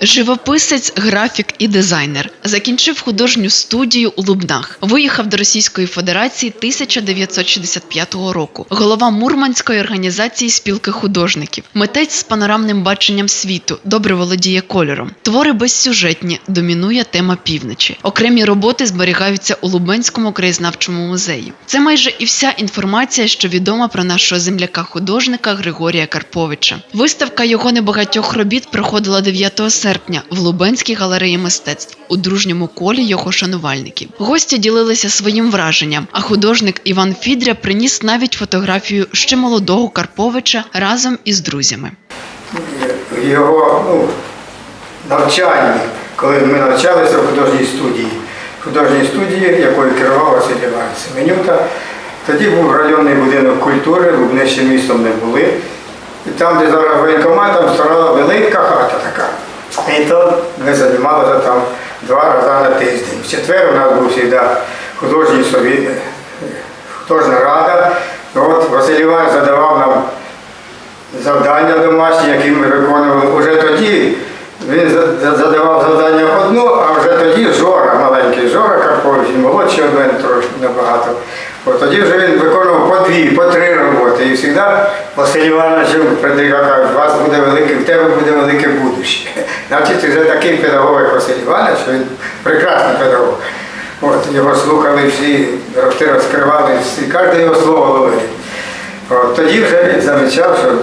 Живописець, графік і дизайнер. Закінчив художню студію у Лубнах. Виїхав до Російської Федерації 1965 року. Голова Мурманської організації спілки художників. Митець з панорамним баченням світу, добре володіє кольором. Твори безсюжетні, домінує тема півночі. Окремі роботи зберігаються у Лубенському краєзнавчому музеї. Це майже і вся інформація, що відома про нашого земляка-художника Григорія Карповича. Виставка його небагатьох робіт проходила 9 серпня в Лубенській галереї мистецтв у дружньому колі його шанувальників. Гості ділилися своїм враженням, а художник Іван Фідря приніс навіть фотографію ще молодого Карповича разом із друзями. його ну, навчанні, коли ми навчалися в художній студії, художній студії, якою керував Василь Іванович Семенюта. Тоді був районний будинок культури, Лубни ще містом не були. І там, де зараз воєнкомат, там стояла велика хата така. Ми займалися там два рази на тиждень. В четвер у нас був завжди художній совіт, художня рада. От Василь Іванович задавав нам завдання домашні, які ми виконували. Уже тоді він за- за- задавав завдання одну, а вже тоді Жора, маленький Жора Карпович, молодший від мене трошки набагато. От тоді вже він виконував по дві, по три роботи. І завжди Василь Іванович каже, у вас буде велике, в тебе буде велике будуще. Значить, вже такий педагог, як Василь Іванович, він прекрасний педагог. От, його слухали всі, роти розкривали всі, кожне його слово ловили. От, тоді вже він замічав, що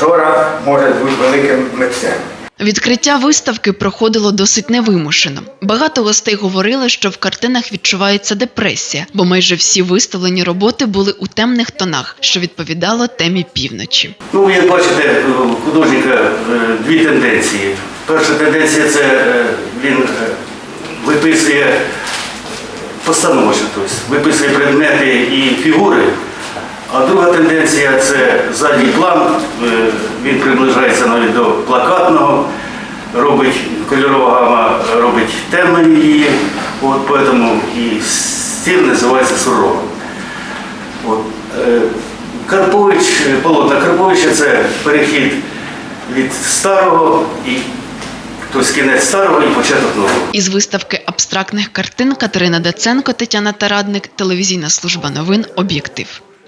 Жора може бути великим митцем. Відкриття виставки проходило досить невимушено. Багато гостей говорили, що в картинах відчувається депресія, бо майже всі виставлені роботи були у темних тонах, що відповідало темі півночі. Ну, як бачите, у художника е, дві тенденції. Перша тенденція це е, він е, виписує постановочно, тобто виписує предмети і фігури. А друга тенденція це задній план. Е, Він приближається навіть до плакатного, робить кольорова гама робить темною її, от, тому і стиль називається суровим. От, е, Карпович, полотна Карповича це перехід від старого і тобто кінець старого і початок нового. Із виставки абстрактних картин Катерина Даценко, Тетяна Тарадник, телевізійна служба новин Об'єктив.